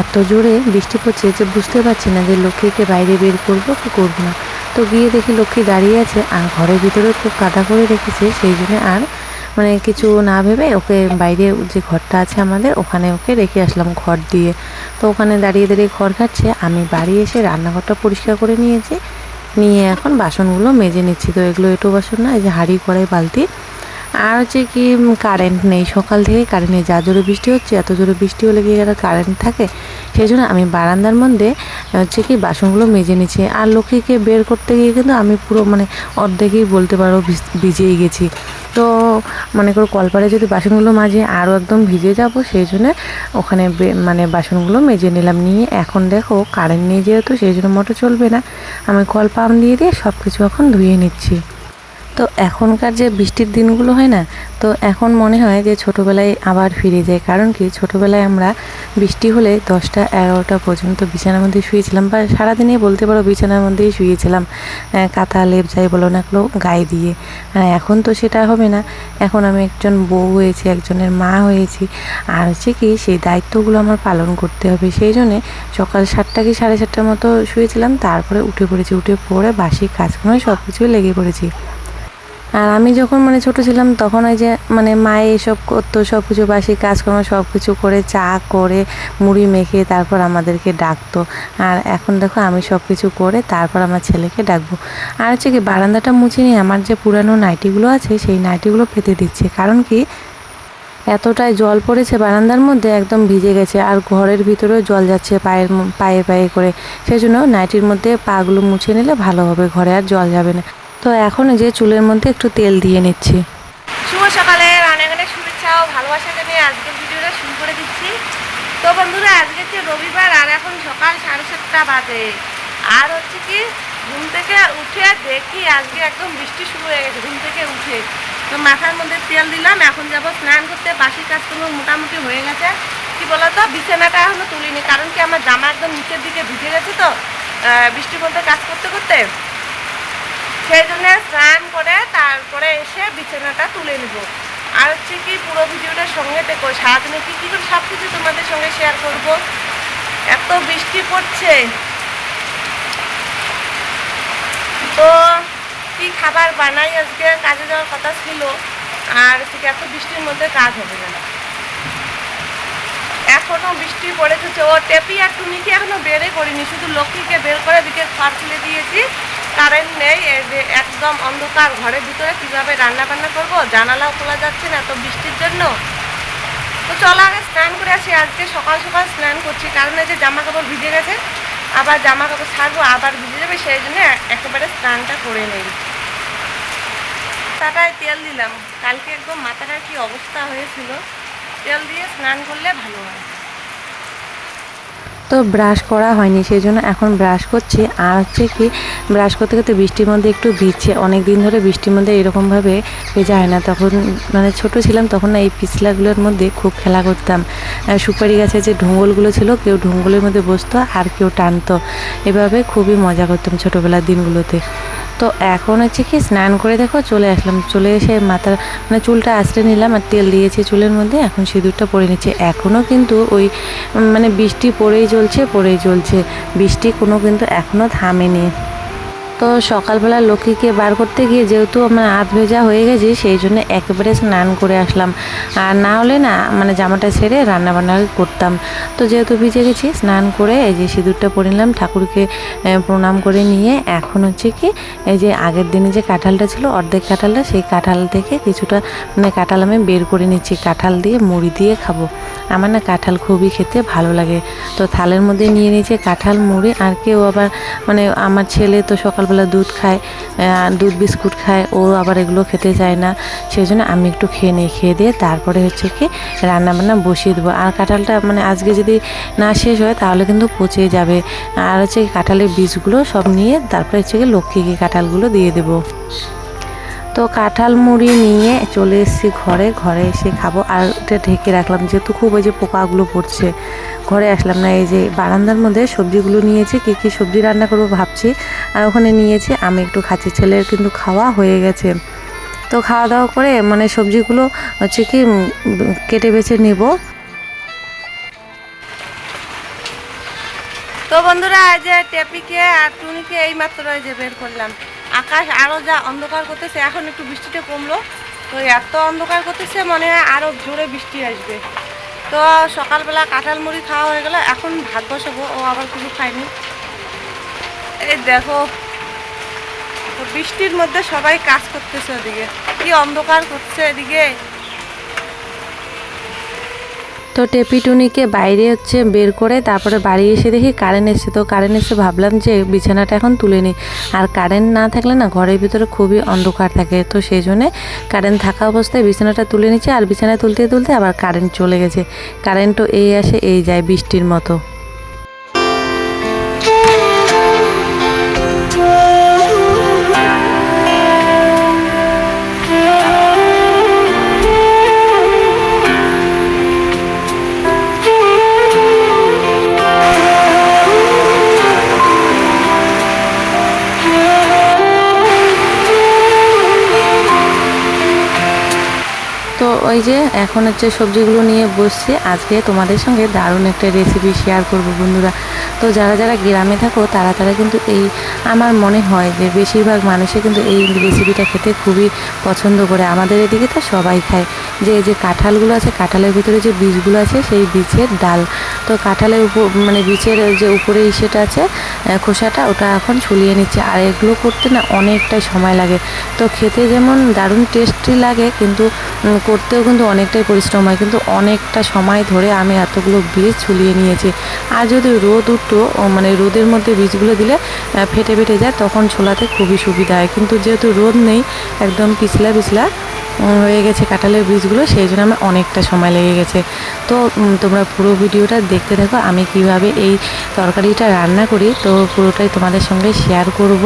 এত জোরে বৃষ্টি পড়ছে যে বুঝতে পারছি না যে লক্ষ্মীকে বাইরে বের করব কি করব না। তো গিয়ে দেখি লক্ষ্মী দাঁড়িয়ে আছে আর ঘরের ভিতরে খুব কাদা করে রেখেছে, সেই জন্য আর মানে কিছু না ভেবে ওকে বাইরে যে ঘরটা আছে আমাদের, ওখানে ওকে রেখে আসলাম ঘর দিয়ে। তো ওখানে দাঁড়িয়ে দাঁড়িয়ে ঘর খাচ্ছে আমি বাড়ি এসে রান্নাঘরটা পরিষ্কার করে নিয়েছি। নিয়ে এখন বাসনগুলো মেজে নিচ্ছি। তো এগুলো এটো বাসন না, এই যে হাঁড়ি, কড়াই, বালতি আর হচ্ছে কি কারেন্ট নেই। সকাল থেকে কারেন্ট নেই। যা জোরে বৃষ্টি হচ্ছে, এত জোরে বৃষ্টি হলে কি আর কারেন্ট থাকে? সেই জন্য আমি বারান্দার মধ্যে হচ্ছে কি, বাসনগুলো মেজে নিচ্ছি। আর লক্ষ্মীকে বের করতে গিয়ে কিন্তু আমি পুরো মানে অর্ধেকই বলতে পারো ভিজেই গেছি। তো মনে করো কলপারে যদি বাসনগুলো মাজে, আরও একদম ভিজে যাব সেই জন্য ওখানে মানে বাসনগুলো মেজে নিলাম। নিয়ে এখন দেখো কারেন্ট নেই যেহেতু সেই জন্য মোটর চলবে না। আমি কল পাম্প দিয়ে দিয়ে সব কিছু এখন ধুয়ে নিচ্ছি। তো এখনকার যে বৃষ্টির দিনগুলো হয় না, তো এখন মনে হয় যে ছোটোবেলায় আবার ফিরে যায়। কারণ কি? ছোটোবেলায় আমরা বৃষ্টি হলে দশটা এগারোটা পর্যন্ত বিছানার মধ্যে শুয়েছিলাম বা সারাদিনই বলতে পারো বিছানার মধ্যেই শুয়েছিলাম। কাঁথা, লেপ, যাই বলো না এগুলো গায়ে দিয়ে। আর এখন তো সেটা হবে না। এখন আমি একজন বউ হয়েছি, একজনের মা হয়েছি। আর হচ্ছে কি, সেই দায়িত্বগুলো আমার পালন করতে হবে। সেই জন্যে সকাল সাতটা কি সাড়ে সাতটার মতো শুয়েছিলাম, তারপরে উঠে পড়েছি। উঠে পড়ে বাসি কাজকর্মে সব কিছুই লেগে পড়েছি। আর আমি যখন মানে ছোট ছিলাম, তখন ওই যে মানে মায়ে এসব করতো, সব কিছু বাসি কাজকর্ম সব কিছু করে, চা করে, মুড়ি মেখে তারপর আমাদেরকে ডাকতো। আর এখন দেখো আমি সব কিছু করে তারপর আমার ছেলেকে ডাকবো। আর হচ্ছে কি, বারান্দাটা মুছে নিয়ে আমার যে পুরানো নাইটিগুলো আছে, সেই নাইটিগুলো পেতে দিচ্ছে। কারণ কি, এতটাই জল পড়েছে বারান্দার মধ্যে, একদম ভিজে গেছে। আর ঘরের ভিতরেও জল যাচ্ছে পায়ের পায়ে পায়ে করে। সেই জন্য নাইটির মধ্যে পাগুলো মুছে নিলে ভালো হবে, ঘরে আর জল যাবে না। তো এখন যে চুলের মধ্যে একটু তেল দিয়ে নিচ্ছি। শুভ সকালে অনেক অনেক শুভেচ্ছা ও ভালোবাসা জানিয়ে আজকের ভিডিওটা শুরু করে দিচ্ছি। তো বন্ধুরা, আজকে হচ্ছে রবিবার আর এখন সকাল সাড়ে সাতটা বাজে। আর হচ্ছে কি, ঘুম থেকে উঠে দেখি আজকে একদম বৃষ্টি শুরু হয়ে গেছে, ঘুম থেকে উঠে। তো মাথার মধ্যে তেল দিলাম, এখন যাব স্নান করতে। বাসি কাজগুলো মোটামুটি হয়ে গেছে। কি বলতো, বিছানাটা এখনও তুলিনি, কারণ কি আমার জামা একদম নিচের দিকে ভিজে গেছে তো বৃষ্টির মধ্যে কাজ করতে করতে। সেই জন্য স্নান করে তারপরে এসে বিছানাটা তুলে নিব। আর হচ্ছে কি পুরো ভিডিওটা সঙ্গে দেখো সারাদিনে কী কী করে সব কিছু তোমাদের সঙ্গে শেয়ার করব? এত বৃষ্টি পড়ছে। তো কি খাবার বানাই আজকে? কাজে যাওয়ার কথা ছিল। আর হচ্ছে কি এত বৃষ্টির মধ্যে কাজ হবে না। এখনও বৃষ্টি পড়েছে ও টেপি আর টুনিকে এখনও বেরে করিনি। শুধু লক্ষ্মীকে বের করে দিকে খড় তুলে দিয়েছি। কারেন্ট নেই একদম অন্ধকার ঘরের ভিতরে কীভাবে রান্না বান্না করব? জানালাও খোলা যাচ্ছে না তো বৃষ্টির জন্য। তো চলো আগে স্নান করে আসি, আজকে সকাল সকাল স্নান করছি, কারণ এই যে জামা কাপড় ভিজে গেছে, আবার জামা কাপড় ছাড়বো, আবার ভিজে যাবে, সেই জন্য একেবারে স্নানটা করে নেই। মাথাটায় তেল দিলাম। কালকে একদম মাথাটার কি অবস্থা হয়েছিল, তেল দিয়ে স্নান করলে ভালো হয়। তো ব্রাশ করা হয়নি সেই জন্য এখন ব্রাশ করছি। আর হচ্ছে কি ব্রাশ করতে করতে বৃষ্টির মধ্যে একটু ভিজছে। অনেক দিন ধরে বৃষ্টির মধ্যে এরকমভাবে ভেজা হয় না। তখন মানে ছোট ছিলাম, তখন না এই পিছলাগুলোর মধ্যে খুব খেলা করতাম। সুপারি গাছে যে ঢুঙ্গলগুলো ছিল, কেউ ঢুঙ্গলের মধ্যে বসতো আর কেউ টানতো। এভাবে খুবই মজা করতাম ছোটোবেলার দিনগুলোতে। তো এখন হচ্ছে কি স্নান করে দেখো চলে আসলাম। চলে এসে মাথার মানে চুলটা আশ্রয় নিলাম আর তেল দিয়েছি চুলের মধ্যে। এখন সিঁদুরটা পরে নিচ্ছে। এখনও কিন্তু ওই মানে বৃষ্টি পড়েই চলছে পড়েই চলছে বৃষ্টি কোনো কিন্তু এখনও থামেনি। তো সকালবেলা লক্ষ্মীকে বার করতে গিয়ে যেহেতু আমার হাত ভেজা হয়ে গেছে, সেই জন্য একেবারে স্নান করে আসলাম। আর না হলে না মানে জামাটা ছেড়ে রান্না বান্না করতাম। তো যেহেতু ভিজে গেছি, স্নান করে এই যে সিঁদুরটা পরে নিলাম, ঠাকুরকে প্রণাম করে নিয়ে এখন হচ্ছে কি, এই যে আগের দিনে যে কাঁঠালটা ছিল, অর্ধেক কাঁঠালটা, সেই কাঁঠাল থেকে কিছুটা মানে কাঁঠাল আমি বের করে নিচ্ছি। কাঁঠাল দিয়ে মুড়ি দিয়ে খাব। আমার না কাঁঠাল খুবই খেতে ভালো লাগে। তো থালের মধ্যে নিয়ে নিয়েছে কাঁঠাল, মুড়ি, আর কেউ আবার মানে আমার ছেলে তো সকালবেলা দুধ খায় দুধ বিস্কুট খায়, ও আবার এগুলো খেতে চায় না। সেই জন্য আমি একটু খেয়ে নিই, খেয়ে দিয়ে তারপরে হচ্ছে কি রান্না বান্না বসিয়ে দেবো। আর কাঁঠালটা মানে আজকে যদি না শেষ হয়, তাহলে কিন্তু পচে যাবে। আর হচ্ছে কাঁঠালের বীজগুলো সব নিয়ে তারপরে হচ্ছে কি লক্ষ্মীকে কাঁঠালগুলো দিয়ে দেবো। তো কাঁঠাল মুড়ি নিয়ে চলে এসেছি ঘরে। ঘরে এসে খাব। আর এটা ঢেকে রাখলাম, যেহেতু খুব ওই যে পোকাগুলো পড়ছে। ঘরে আসলাম না, এই যে বারান্দার মধ্যে সবজিগুলো নিয়েছি, কী কী সবজি রান্না করব ভাবছি। আর ওখানে নিয়েছি, আমি একটু খাচ্ছি ছেলের কিন্তু খাওয়া হয়ে গেছে। তো খাওয়া দাওয়া করে মানে সবজিগুলো হচ্ছে কি কেটে বেছে নিব। তো বন্ধুরা যে টেপিকে আর টুনিকে এই মাত্র যে বের করলাম। আকাশ আরও যা অন্ধকার করতেছে, এখন একটু বৃষ্টিটা কমলো। তো এত অন্ধকার করতেছে, মনে হয় আরও জোরে বৃষ্টি আসবে। তো সকালবেলা কাঁঠাল মুড়ি খাওয়া হয়ে গেল, এখন ভাত বসাবো, ও আবার কিছু খায়নি। এই দেখো বৃষ্টির মধ্যে সবাই কাজ করতেছে ওদিকে। কি অন্ধকার করছে এদিকে? তো টেপিটুনিকে বাইরে হচ্ছে বের করে তারপরে বাড়ি এসে দেখি কারেন্ট এসছে। তো কারেন্ট এসে ভাবলাম যে বিছানাটা এখন তুলে নিই। আর কারেন্ট না থাকলে না ঘরের ভিতরে খুবই অন্ধকার থাকে। তো সেই জন্যে কারেন্ট থাকা অবস্থায় বিছানাটা তুলে নিচ্ছে। আর বিছানায় তুলতে তুলতে আবার কারেন্ট চলে গেছে। কারেন্টও এই আসে, এই যায় বৃষ্টির মতো। তো ওই যে এখন হচ্ছে সবজিগুলো নিয়ে বসছি। আজকে তোমাদের সঙ্গে দারুণ একটা রেসিপি শেয়ার করব বন্ধুরা। তো যারা যারা গ্রামে থাকো, তারা তারা কিন্তু এই, আমার মনে হয় যে বেশিরভাগ মানুষে কিন্তু এই রেসিপিটা খেতে খুবই পছন্দ করে। আমাদের এদিকে তো সবাই খায়। যে যে কাঁঠালগুলো আছে, কাঁঠালের ভিতরে যে বীজগুলো আছে, সেই বীজের ডাল। তো কাঁঠালের উপর মানে বীজের যে উপরে সেটা আছে খোসাটা, ওটা এখন ছুলিয়ে নিচ্ছে। আর এগুলো করতে না অনেকটাই সময় লাগে। তো খেতে যেমন দারুণ টেস্টি লাগে, কিন্তু করতেও কিন্তু অনেকটাই পরিশ্রম হয়, কিন্তু অনেকটা সময় ধরে আমি এতগুলো বীজ ছুলিয়ে নিয়েছি। আর যদি রোদ উঠতো মানে রোদের মধ্যে বীজগুলো দিলে ফেটে ফেটে যায়, তখন ছোলাতে খুবই সুবিধা হয়। কিন্তু যেহেতু রোদ নেই, একদম পিছলা পিছলা হয়ে গেছে কাঁঠালের বীজগুলো, সেই জন্য আমার অনেকটা সময় লেগে গেছে। তো তোমরা পুরো ভিডিওটা দেখতে থাকো, আমি কীভাবে এই তরকারিটা রান্না করি, তো পুরোটাই তোমাদের সঙ্গে শেয়ার করব।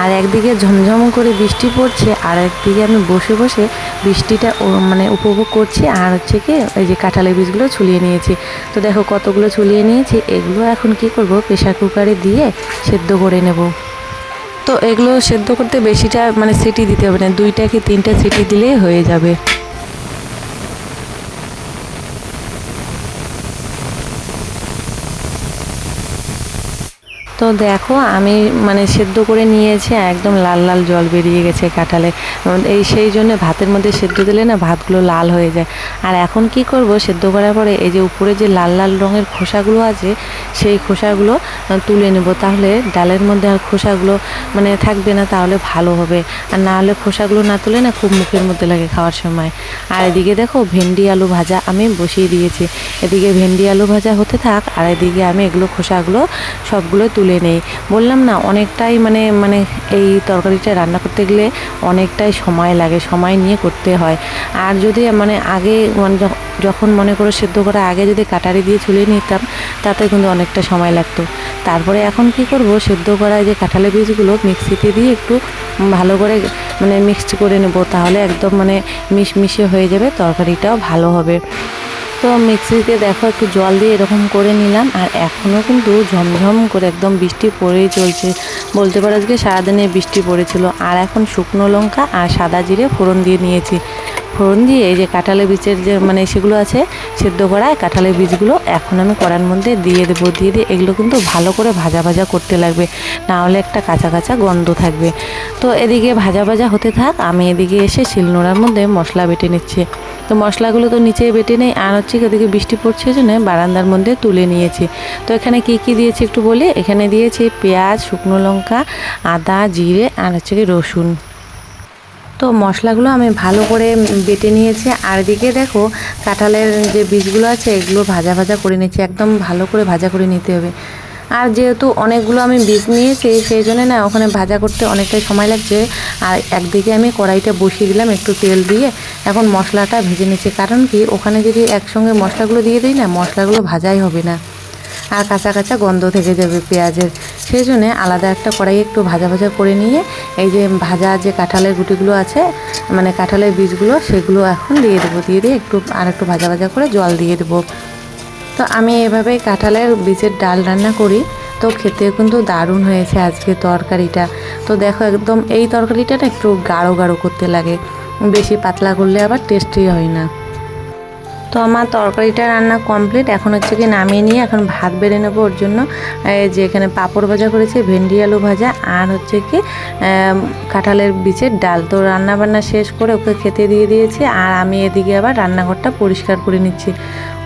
আর একদিকে ঝমঝম করে বৃষ্টি পড়ছে, আর একদিকে আমি বসে বসে বৃষ্টিটা মানে উপভোগ করছি, আর হচ্ছে কি এই যে কাঁঠালের বীজগুলো ছুলিয়ে নিয়েছি। তো দেখো কতগুলো ছুলিয়ে নিয়েছি, এগুলো এখন কি করব প্রেশার কুকারে দিয়ে সেদ্ধ করে নেব। তো এগুলো সেদ্ধ করতে বেশিটা মানে সিটি দিতে হবে না, দুইটা কি তিনটা সিটি দিলেই হয়ে যাবে। তো দেখো, আমি মানে সেদ্ধ করে নিয়েছি, একদম লাল লাল জল বেরিয়ে গেছে কাঁঠালে। এই সেই জন্য ভাতের মধ্যে সেদ্ধ দিলে না ভাতগুলো লাল হয়ে যায়। আর এখন কি করব, সেদ্ধ করার পরে এই যে উপরে যে লাল লাল রঙের খোসাগুলো আছে, সেই খোসাগুলো তুলে নেব। তাহলে ডালের মধ্যে আর খোসাগুলো মানে থাকবে না, তাহলে ভালো হবে। আর না হলে খোসাগুলো না তুলে না খুব মুখের মধ্যে লাগে খাওয়ার সময়। আর এদিকে দেখো, ভেন্ডি আলু ভাজা আমি বসিয়ে দিয়েছি। এদিকে ভেন্ডি আলু ভাজা হতে থাক, আর এদিকে আমি এগুলো খোসাগুলো সবগুলো তুলে নেই। বললাম, না, অনেকটাই মানে মানে এই তরকারিটা রান্না করতে গেলে অনেকটাই সময় লাগে, সময় নিয়ে করতে হয়। আর যদি মানে আগে মানে যখন মনে করো সেদ্ধ করা আগে যদি কাটারি দিয়ে ছুলিয়ে নিতাম, তাতে কিন্তু অনেকটা সময় লাগতো। তারপরে এখন কি করব, সেদ্ধ করা যে কাঁঠালের বীজগুলো মিক্সিতে দিয়ে একটু ভালো করে মানে মিক্সড করে নেব, তাহলে একদম মানে মিশমিশে হয়ে যাবে, তরকারিটাও ভালো হবে। তো মিক্সিতে দেখো একটু জল দিয়ে এরকম করে নিলাম, আর এখনও কিন্তু ঝমঝম করে একদম বৃষ্টি পড়েই চলছে। বলতে পারো আজকে সারাদিনে বৃষ্টি পড়েছিল, আর এখন শুকনো লঙ্কা আর সাদা জিরে ফোড়ন দিয়ে নিয়েছি। ফোড়ন দিয়ে এই যে কাঁঠালের বীজের যে মানে সেগুলো আছে সেদ্ধ করা কাঁঠালের বীজগুলো এখন আমি কড়ার মধ্যে দিয়ে দেবো। দিয়ে দিয়ে এগুলো কিন্তু ভালো করে ভাজা ভাজা করতে লাগবে। না হলে একটা কাঁচা কাঁচা গন্ধ থাকবে। তো এদিকে ভাজা ভাজা হতে থাক, আমি এদিকে এসে শিলনোড়ার মধ্যে মশলা বেটে নিচ্ছি। তো মশলাগুলো তো নিচে বেটে নেই, আর হচ্ছে কি ওদিকে বৃষ্টি পড়ছে জন্য বারান্দার মধ্যে তুলে নিয়েছি। তো এখানে কি কি দিয়েছি একটু বলি? এখানে দিয়েছি পেঁয়াজ, শুকনো লঙ্কা, আদা, জিরে, আর হচ্ছে কি রসুন। তো মশলাগুলো আমি ভালো করে বেটে নিয়েছি। আর এদিকে দেখো, কাঁঠালের যে বীজগুলো আছে, এগুলো ভাজা ভাজা করে নিচ্ছি। একদম ভালো করে ভাজা করে নিতে হবে। আর যেহেতু অনেকগুলো আমি বীজ নিয়েছি, সেই জন্য না ওখানে ভাজা করতে অনেকটাই সময় লাগছে। আর একদিকে আমি কড়াইটা বসিয়ে দিলাম একটু তেল দিয়ে। এখন মশলাটা ভেজে নিচ্ছি। কারণ কি, ওখানে যদি একসঙ্গে মশলাগুলো দিয়ে দিই না, মশলাগুলো ভাজাই হবে না। আর কাঁচা কাঁচা গন্ধ থেকে যাবে পেঁয়াজের। সেই জন্যে আলাদা একটা কড়াই একটু ভাজা ভাজা করে নিয়ে এই যে ভাজা যে কাঁঠালের গুটিগুলো আছে মানে কাঁঠালের বীজগুলো, সেগুলো এখন দিয়ে দেবো, দিয়ে দিয়ে একটু আর একটু ভাজা ভাজা করে জল দিয়ে দেবো। তো আমি এভাবেই কাঁঠালের বীজের ডাল রান্না করি। তো খেতে কিন্তু দারুণ হয়েছে আজকে তরকারিটা। তো দেখো একদম এই তরকারিটা না একটু গাঢ় গাঢ় করতে লাগে। বেশি পাতলা করলে আবার টেস্টি হয় না। তো আমার তরকারিটা রান্না কমপ্লিট এখন হচ্ছে কি নামিয়ে নিয়ে এখন ভাত বেড়ে নেব ওর জন্য। যে এখানে পাঁপড় ভাজা করেছে, ভেন্ডি আলু ভাজা আর হচ্ছে কি কাঁঠালের বীজের ডাল। তো রান্না বান্না শেষ করে ওকে খেতে দিয়ে দিয়েছি আর আমি এদিকে আবার রান্নাঘরটা পরিষ্কার করে নিচ্ছি।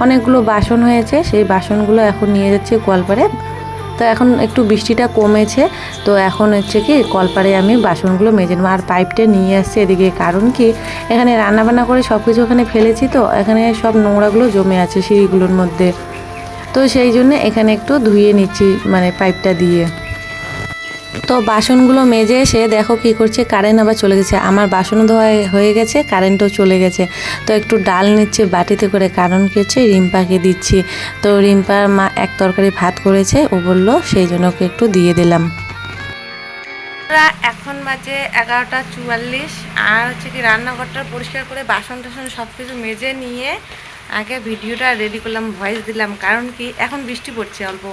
অনেকগুলো বাসন হয়েছে, সেই বাসনগুলো এখন নিয়ে যাচ্ছি কলপারে তো এখন একটু বৃষ্টিটা কমেছে, তো এখন হচ্ছে কি কলপারে আমি বাসনগুলো মেজে নেব। আর পাইপটা নিয়ে আসছি এদিকে, কারণ কি এখানে রান্নাবান্না করে সব কিছু ওখানে ফেলেছি তো, এখানে সব নোংরাগুলো জমে আছে সিঁড়িগুলোর মধ্যে। তো সেই জন্য এখানে একটু ধুয়ে নিচ্ছি মানে পাইপটা দিয়ে। তো বাসনগুলো মেজে এসে দেখো কি করছে কারেন্ট আবার চলে গেছে। আমার বাসনও ধোয়া হয়ে গেছে কারেন্টও চলে গেছে। তো একটু ডাল নিচ্ছে বাটিতে করে, কারণ কি হচ্ছে, রিম্পাকে দিচ্ছি। তো রিম্পার মা এক তরকারি ভাত করেছে, ও বলল সেই জন্য ওকে একটু দিয়ে দিলাম। এখন বাজে এগারোটা চুয়াল্লিশ, আর হচ্ছে কি রান্নাঘরটা পরিষ্কার করে বাসন টাসন সব কিছু মেজে নিয়ে আগে ভিডিওটা রেডি করলাম ভয়েস দিলাম। কারণ কি, এখন বৃষ্টি পড়ছে অল্প।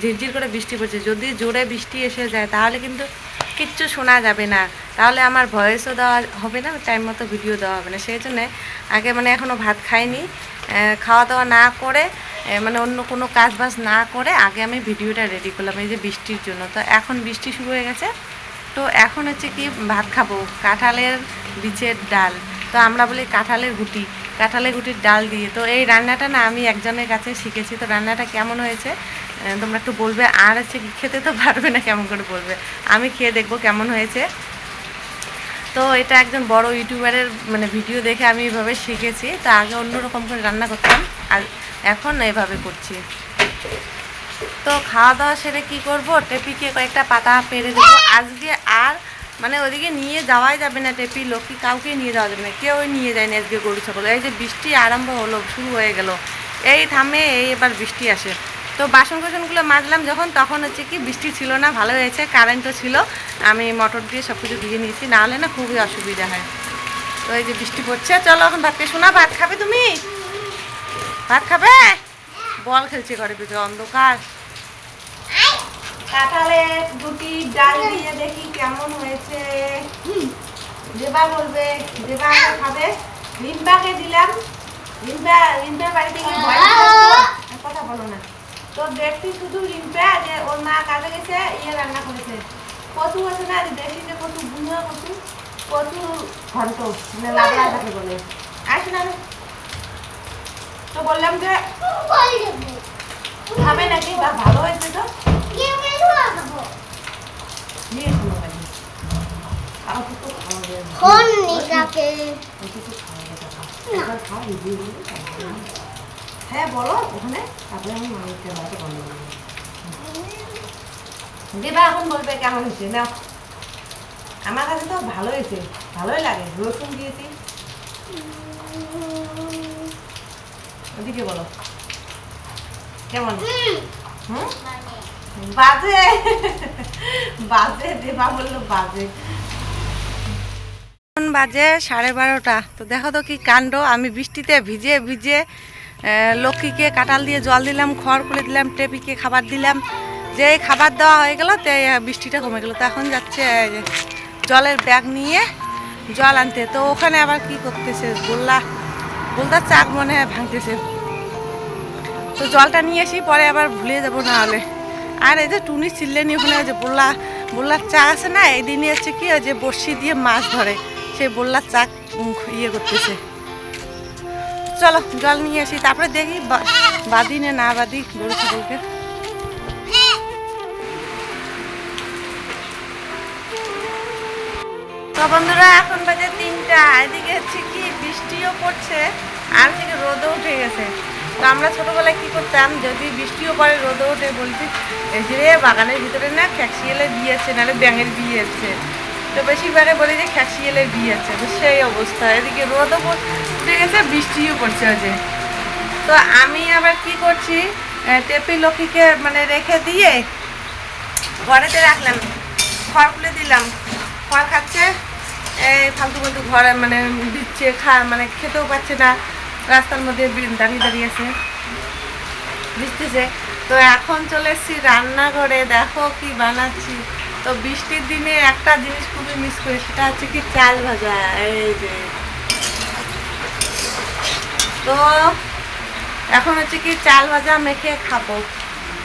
ঝিরঝির করে বৃষ্টি পড়ছে। যদি জোরে বৃষ্টি এসে যায়, তাহলে কিন্তু কিচ্ছু শোনা যাবে না। তাহলে আমার ভয়েসও দেওয়া হবে না টাইম মতো ভিডিও দেওয়া হবে না। সেই জন্যে আগে মানে এখনও ভাত খাইনি। খাওয়া দাওয়া না করে মানে অন্য কোনো কাজ বাজ না করে আগে আমি ভিডিওটা রেডি করলাম এই যে বৃষ্টির জন্য। তো এখন বৃষ্টি শুরু হয়ে গেছে। তো এখন হচ্ছে কি ভাত খাব, কাঁঠালের বীজের ডাল। তো আমরা বলি কাঁঠালের গুটি, কাঁঠালের গুটির ডাল দিয়ে। তো এই রান্নাটা না আমি একজনের কাছে শিখেছি। তো রান্নাটা কেমন হয়েছে তোমরা একটু বলবে, আর হচ্ছে কি? খেতে তো পারবে না, কেমন করে বলবে? আমি খেয়ে দেখব কেমন হয়েছে। তো এটা একজন বড় ইউটিউবারের মানে ভিডিও দেখে আমি এভাবে শিখেছি। তো আগে অন্যরকম করে রান্না করতাম, আর এখন এভাবে করছি। তো খাওয়া দাওয়া সেরে কি করব? টেপিকে কয়েকটা পাতা পেরে দেবো। আজকে আর মানে ওদিকে নিয়ে যাওয়াই যাবে না টেপি লক্ষ্মী কাউকে নিয়ে যাওয়া যাবে না কেউ নিয়ে যায়নি আজকে গরু ছাগল। এই যে বৃষ্টি আরম্ভ হলো, শুরু হয়ে গেল। এই থামে, এই এবার বৃষ্টি আসে। তো বাসন কোসনগুলো মাজলাম যখন, তখন হচ্ছে কি বৃষ্টি ছিল না, ভালো হয়েছে কারেন্টও ছিল। আমি মোটর দিয়ে সব কিছু দিয়ে নিয়েছি, না হলে না খুবই অসুবিধা হয়। তো এই যে বৃষ্টি পড়ছে, চলো এখন ভাত খেয়ে শোনা ভাত খাবে তুমি? ভাত খাবে? বল খেলছে ঘরের ভিতরে, অন্ধকার। কাঁঠালে দুটি ডাল দিয়ে দেখি কেমন হয়েছে। দেবা বলবে দেবা খাবে। রিম্পাকে দিলাম। রিম্পা রিম্পার বাড়িতে গিয়ে। কথা বলো না। তো দেখছি শুধু রিম্পা যে ওর মা কাজে গেছে ইয়ে রান্না করেছে। কচু আছে না দেখি যে কচু বুঝো কচু কচু ঘন্ট মানে লাগলা বলে। আসে না তো বললাম যে খাবে নাকি বা ভালো হয়েছে তো? খাওয়া যাবে না। হ্যাঁ বলো, ওখানে তারপরে আমি বন্ধ করব দেবা এখন বলবে কেমন হয়েছে না আমার কাছে তো ভালো হয়েছে, ভালোই লাগে, রসুন দিয়েছি। ওদিকে বলো। কেমন? হুম? বাজে। বাজে, দেবা বলল বাজে। বাজে সাড়ে বারোটা, তো দেখো তো কি কাণ্ড, আমি বৃষ্টিতে ভিজে ভিজে লক্ষ্মীকে কাঁঠাল দিয়ে জল দিলাম, খড় খুলে দিলাম, টেপিকে খাবার দিলাম। যে খাবার দেওয়া হয়ে গেল, তে বৃষ্টিটা কমে গেলো। তো এখন যাচ্ছে জলের ব্যাগ নিয়ে জল আনতে। তো ওখানে আবার কি করতেছে? গোল্লা গোলদার চাক মনে ভাঙতেছে। তো জলটা নিয়ে আসি, পরে আবার ভুলে যাব না হলে। আর এই যে টুনি চিল্লেনি ওখানে যে বললা বললার চাক আছে না, এই দিনই হচ্ছে কি, ওই যে বড়শি দিয়ে মাছ ধরে। সেই বললার চাক ইয়ে করতেছে। চলো, জল নিয়ে আসি, তারপরে দেখি বা- বাদি না না বাদি গরু ছাগলকে বন্ধুরা, এখন বাজে তিনটা, এদিকে হচ্ছে কি বৃষ্টিও পড়ছে, আর থেকে রোদও উঠে গেছে। তো আমরা ছোটোবেলায় কি করতাম, যদি বৃষ্টিও পড়ে, রোদও উঠে বলছি এই যে বাগানের ভিতরে না খ্যাক্সিয়েলের বিয়ে আছে, নাহলে ব্যাঙের বিয়ে আছে। তো বেশিরভাগে বলি যে খ্যাক্সিয়েলের বিয়ে আছে, তো সেই অবস্থা। এদিকে রোদও উঠে গেছে, বৃষ্টিও পড়ছে যে। তো আমি আবার কি করছি টেপি লক্ষ্মীকে মানে রেখে দিয়ে ঘরেতে রাখলাম খড় খুলে দিলাম। খড় খাচ্ছে, এই ফালতু ফালতু ঘরে মানে দিচ্ছে, খা মানে খেতেও পাচ্ছে না। রাস্তার মধ্যে দাঁড়িয়ে দাঁড়িয়ে আছে। ভিজতেছে তো এখন চলে এসেছি রান্নাঘরে, দেখো কি বানাচ্ছি। তো বৃষ্টির দিনে একটা জিনিস খুবই মিস করি, সেটা হচ্ছে কি চাল ভাজা। এই যে তো এখন হচ্ছে কি চাল ভাজা মেখে খাব।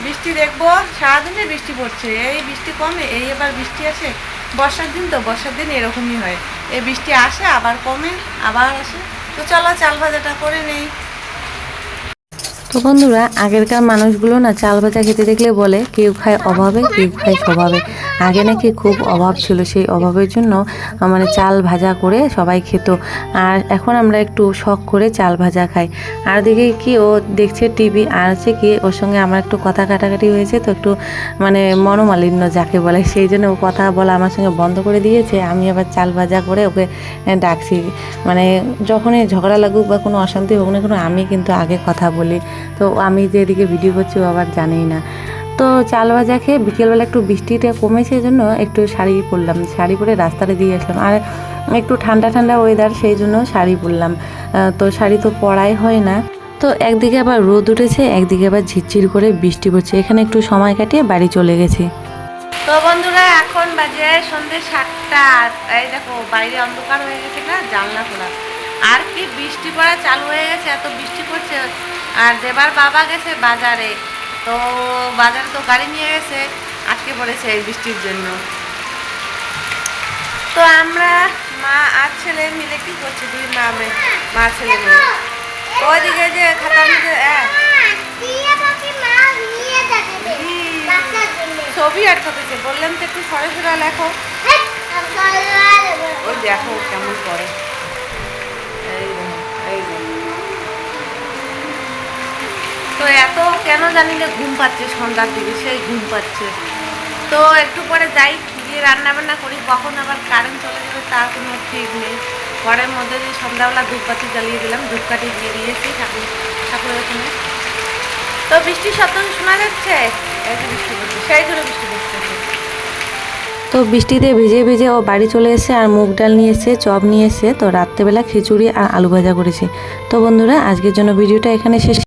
বৃষ্টি দেখব, সারাদিনে বৃষ্টি পড়ছে। এই বৃষ্টি কমে, এই এবার বৃষ্টি আসে। বর্ষার দিন তো, বর্ষার দিন এরকমই হয়। এই বৃষ্টি আসে, আবার কমে, আবার আসে। তো চলো চাল ভাজাটা করে নেই। তো বন্ধুরা, আগেরকার মানুষগুলো না চাল ভাজা খেতে দেখলে বলে, কেউ খায় অভাবে, কেউ খায় স্বভাবে। আগে নাকি খুব অভাব ছিল সেই অভাবের জন্য মানে চাল ভাজা করে সবাই খেত। আর এখন আমরা একটু শখ করে চাল ভাজা খাই। আর দিকে কি ও দেখছে টিভি, আর হচ্ছে কি ওর সঙ্গে আমার একটু কথা কাটাকাটি হয়েছে, তো একটু মানে মনোমালিন্য যাকে বলে, সেই জন্য ও কথা বলা আমার সঙ্গে বন্ধ করে দিয়েছে। আমি আবার চাল ভাজা করে ওকে ডাকছি। মানে যখনই ঝগড়া লাগুক বা কোনো অশান্তি হোক না কোনো, আমি কিন্তু আগে কথা বলি। তো আমি যে এদিকে ভিডিও করছি আবার জানেই না। তো চাল ভাজা খেয়ে বিকেলবেলা একটু বৃষ্টিটা কমেছে জন্য একটু শাড়ি পরলাম। শাড়ি পরে রাস্তাটা দিয়ে আসলাম। আর একটু ঠান্ডা ঠান্ডা ওয়েদার সেই জন্য শাড়ি পরলাম। তো শাড়ি তো পরাই হয় না। তো একদিকে আবার রোদ উঠেছে, একদিকে আবার ঝিরঝির করে বৃষ্টি পড়ছে। এখানে একটু সময় কাটিয়ে বাড়ি চলে গেছি। তো বন্ধুরা, এখন বাজে সন্ধ্যে সাতটা। এই দেখো, বাইরে অন্ধকার হয়ে গেছে না, জানলা খোলা। আর কি বৃষ্টি পড়া চালু হয়ে গেছে, এত বৃষ্টি পড়ছে। আর দেবার বাবা গেছে বাজারে তো বাজারে তো গাড়ি নিয়ে গেছে আটকে পড়েছে এই বৃষ্টির জন্য। তো আমরা মা আর ছেলে মিলে কি করছি দুই মা মে- মা ছেলে মিলে ওইদিকে যে খাতার মধ্যে হ্যাঁ, ছবি আটকাতেছে বললাম তো একটু সরে সরে লেখো ওই দেখো কেমন করে। কেন জানি না ঘুম পাচ্ছে, সন্ধ্যার দিকে সেই ঘুম পাচ্ছে। তো একটু পরে যাই, গিয়ে রান্না বান্না করি, কখন আবার কারেন্ট চলে যাবে তার কোনো ঠিক নেই। ঘরের মধ্যে যে সন্ধ্যাবেলা ধূপকাঠি জ্বালিয়ে দিলাম, ধূপকাঠি দিয়ে দিয়েছি ঠাকুর, ঠাকুরের ওখানে। তো বৃষ্টির শব্দ শোনা যাচ্ছে? সেই জন্য বৃষ্টি পড়ছে। তো বৃষ্টিতে ভিজে ভিজে ও বাড়ি চলে এসে আর মুগ ডাল নিয়ে এসে, চপ নিয়ে এসে, তো রাত্রেবেলা খিচুড়ি আর আলু ভাজা করেছে। তো বন্ধুরা, আজকের জন্য ভিডিওটা এখানে শেষ।